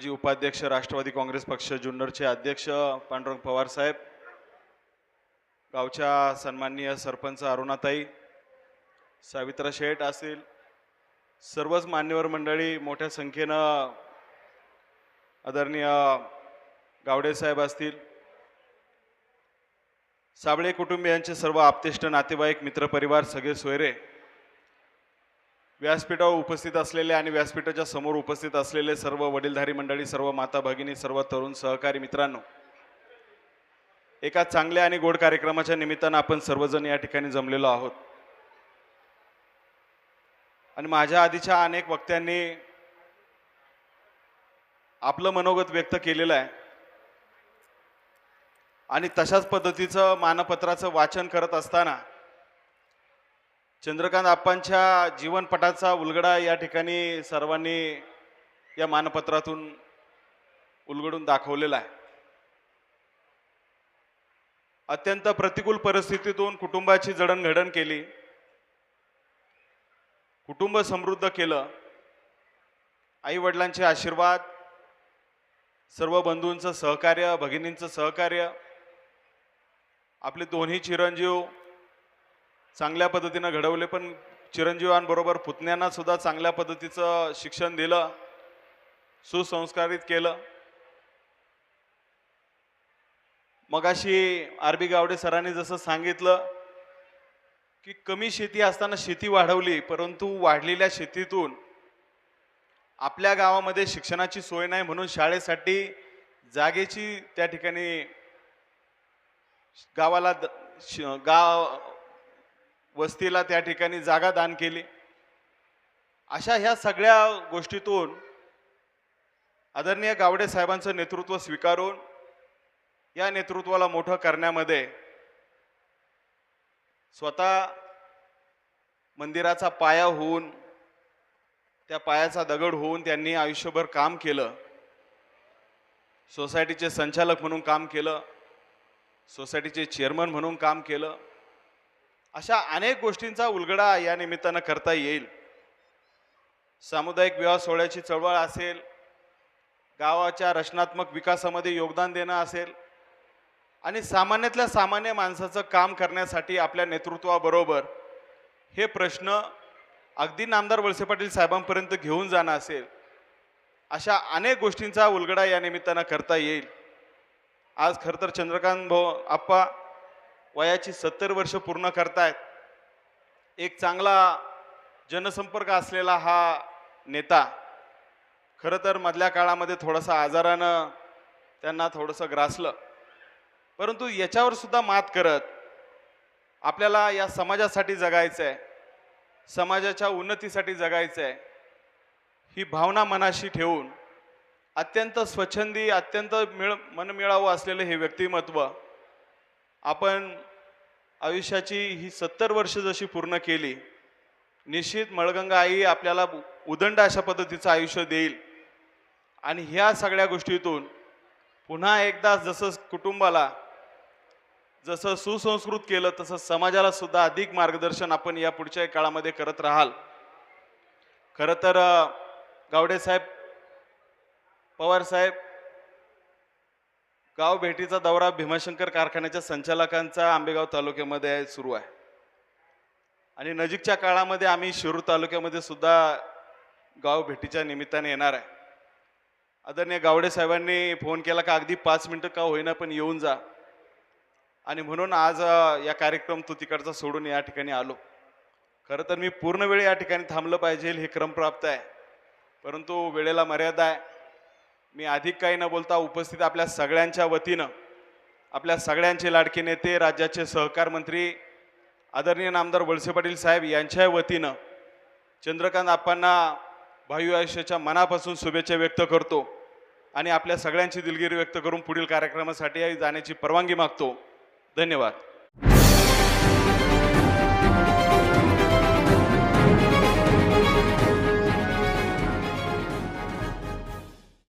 माजी उपाध्यक्ष राष्ट्रवादी काँग्रेस पक्ष जुन्नरचे अध्यक्ष पांडुरंग पवार साहेब गावच्या सन्माननीय सरपंच अरुणाताई सावित्रा शेठ असतील सर्वच मान्यवर मंडळी मोठ्या संख्येनं आदरणीय गावडे साहेब असतील. साबळे कुटुंबियांचे सर्व आप्तेष्ट नातेवाईक मित्रपरिवार सगळे सोयरे व्यासपीठावर उपस्थित असलेले आणि व्यासपीठाच्या समोर उपस्थित असलेले सर्व वडीलधारी मंडळी सर्व माता भगिनी सर्व तरुण सहकारी मित्रांनो एका चांगल्या आणि गोड कार्यक्रमाच्या निमित्तानं आपण सर्वजण या ठिकाणी जमलेलो आहोत. आणि माझ्या आधीच्या अनेक वक्त्यांनी आपलं मनोगत व्यक्त केलेलं आहे. आणि तशाच पद्धतीचं मानपत्राचं वाचन करत असताना चंद्रकांत आप्पांच्या जीवनपटाचा उलगडा या ठिकाणी सर्वांनी या मानपत्रातून उलगडून दाखवलेला आहे. अत्यंत प्रतिकूल परिस्थितीतून कुटुंबाची जडणघडण केली. कुटुंब समृद्ध केलं. आई वडिलांचे आशीर्वाद सर्व बंधूंचं सहकार्य भगिनींचं सहकार्य आपले दोन्ही चिरंजीव चांगल्या पद्धतीनं घडवले पण चिरंजीवांबरोबर पुतण्यांना सुद्धा चांगल्या पद्धतीचं शिक्षण दिलं सुसंस्कारित केलं. मगाशी आर बी गावडे सरांनी जसं सांगितलं की कमी शेती असताना शेती वाढवली परंतु वाढलेल्या शेतीतून आपल्या गावामध्ये शिक्षणाची सोय नाही म्हणून शाळेसाठी जागेची त्या ठिकाणी गावाला द- श- गाव वस्तीला त्या ठिकाणी जागा दान केली. अशा ह्या सगळ्या गोष्टीतून आदरणीय गावडे साहेबांचं नेतृत्व स्वीकारून या नेतृत्वाला मोठं करण्यामध्ये स्वतः मंदिराचा पाया होऊन त्या पायाचा दगड होऊन त्यांनी आयुष्यभर काम केलं. सोसायटीचे संचालक म्हणून काम केलं. सोसायटीचे चेअरमन म्हणून काम केलं. अशा अनेक गोष्टींचा उलगडा या निमित्तानं करता येईल. सामुदायिक विवाह सोहळ्याची चळवळ असेल गावाच्या रचनात्मक विकासामध्ये योगदान देणं असेल आणि सामान्यातल्या सामान्य माणसाचं काम करण्यासाठी आपल्या नेतृत्वाबरोबर हे प्रश्न अगदी नामदार वळसे पाटील साहेबांपर्यंत घेऊन जाणं असेल अशा अनेक गोष्टींचा उलगडा या निमित्तानं करता येईल. आज खरं तर चंद्रकांत भाऊ आप्पा वयाची सत्तर वर्ष पूर्ण करतायत. एक चांगला जनसंपर्क असलेला हा नेता खरं तर मधल्या काळामध्ये थोडंसं आजारानं त्यांना थोडंसं ग्रासलं. परंतु याच्यावर सुद्धा मात करत आपल्याला या समाजासाठी जगायचं आहे समाजाच्या उन्नतीसाठी जगायचं आहे ही भावना मनाशी ठेवून अत्यंत स्वच्छंदी अत्यंत मिळ मनमिळावं असलेलं हे व्यक्तिमत्व आपण आयुष्याची ही सत्तर वर्ष जशी पूर्ण केली निश्चित मळगंगा आई आपल्याला उदंड अशा पद्धतीचं आयुष्य देईल. आणि ह्या सगळ्या गोष्टीतून पुन्हा एकदा जसं कुटुंबाला जसं सुसंस्कृत केलं तसं समाजाला सुद्धा अधिक मार्गदर्शन आपण या पुढच्या काळामध्ये करत राहाल. खरं तर गावडेसाहेब गावडे साहेब पवार साहेब गाव भेटीचा दौरा भीमाशंकर कारखान्याच्या संचालकांचा आंबेगाव तालुक्यामध्ये सुरू आहे. आणि नजीकच्या काळामध्ये आम्ही शिरूर तालुक्यामध्ये सुद्धा गाव भेटीच्या निमित्ताने येणार आहे. आदरणीय गावडे साहेबांनी फोन केला का अगदी पाच मिनटं का होईना पण येऊन जा. आणि म्हणून आज या कार्यक्रम तो तिकडचा सोडून या ठिकाणी आलो. खरं तर मी पूर्ण वेळ या ठिकाणी थांबलं पाहिजे हे क्रमप्राप्त आहे. परंतु वेळेला मर्यादा आहे. मी अधिक काही न बोलता उपस्थित आपल्या सगळ्यांच्या वतीनं आपल्या सगळ्यांचे लाडके नेते राज्याचे सहकार मंत्री आदरणीय नामदार वळसे पाटील साहेब यांच्या वतीनं चंद्रकांत आप्पांना भावी आयुष्याच्या मनापासून शुभेच्छा व्यक्त करतो आणि आपल्या सगळ्यांची दिलगिरी व्यक्त करून पुढील कार्यक्रमासाठी जाण्याची परवानगी मागतो. धन्यवाद.